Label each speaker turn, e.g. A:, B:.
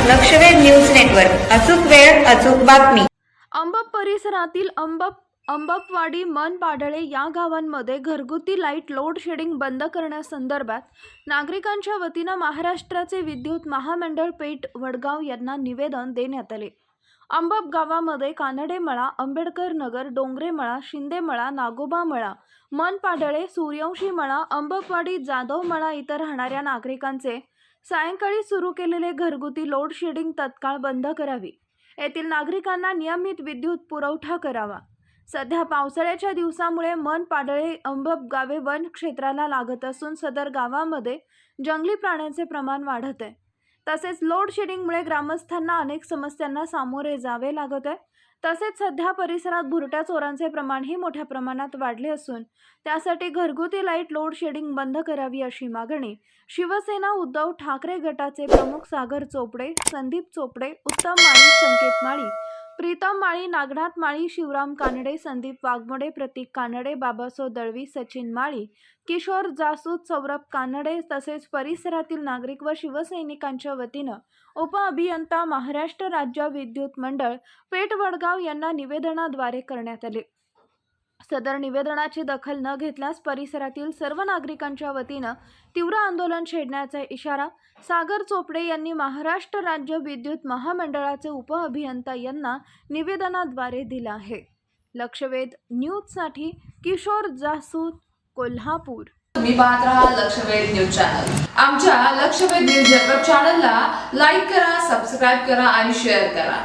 A: लक्षवेध news network. अचूक वेळ अचूक बातमी.
B: अंबप परिसरातील अंबप अंबपवाडी मन पाडळे या गावांमध्ये घरगुती लाइट लोड शेडिंग बंद करण्यासंदर्भात नागरिकांच्या वतीनं महाराष्ट्राचे विद्युत महामंडळ पेठ वडगाव यांना निवेदन देण्यात आले. अंबप गावामध्ये कानडे मळा आंबेडकर नगर डोंगरे मळा शिंदे मळा नागोबा मळा मन पाडळे सूर्यवंशी मळा अंबपवाडी जाधव मळा इथं राहणाऱ्या नागरिकांचे सायंकाळी सुरू केलेले घरगुती लोड शेडिंग तत्काळ बंद करावी. येथील नागरिकांना नियमित विद्युत पुरवठा करावा. सध्या पावसाळ्याच्या दिवसामुळे मन पाडळे अंबब गावे वन क्षेत्राला लागत असून सदर गावामध्ये जंगली प्राण्यांचे प्रमाण वाढत आहे. तसेच लोड शेडिंगमुळे ग्रामस्थांना अनेक समस्यांना सामोरे जावे लागत. आहे तसेच सध्या परिसरात भुरट्या चोरांचे प्रमाणही मोठ्या प्रमाणात वाढले असून त्यासाठी घरगुती लाइट लोड शेडिंग बंद करावी अशी मागणी शिवसेना उद्धव ठाकरे गटाचे प्रमुख सागर चोपडे संदीप चोपडे उत्तम माळी संकेत माळी प्रीतम माळी नागनाथ माळी शिवराम कानडे संदीप वाघमोडे प्रतीक कानडे बाबासो दळवी सचिन माळी किशोर जासूद सौरभ कानडे तसेच परिसरातील नागरिक व शिवसैनिकांच्या वतीनं उपअभियंता महाराष्ट्र राज्य विद्युत मंडळ पेठ वडगाव यांना निवेदनाद्वारे करण्यात आले. सदर निवेदनाची दखल न घेतल्यास परिसरातील सर्व नागरिकांच्या वतीनं तीव्र आंदोलन छेडण्याचा इशारा सागर चोपडे यांनी महाराष्ट्र राज्य विद्युत महामंडळाचे उपअभियंता यांना निवेदनाद्वारे दिला आहे. लक्षवेध न्यूजसाठी किशोर जासूद कोल्हापूर.
C: तुम्ही पाहत राहा लक्षवेध न्यूज चॅनल. आमच्या लक्षवेध न्यूज नेटवर्क चॅनलला लाईक करा सबस्क्राईब करा आणि शेअर करा.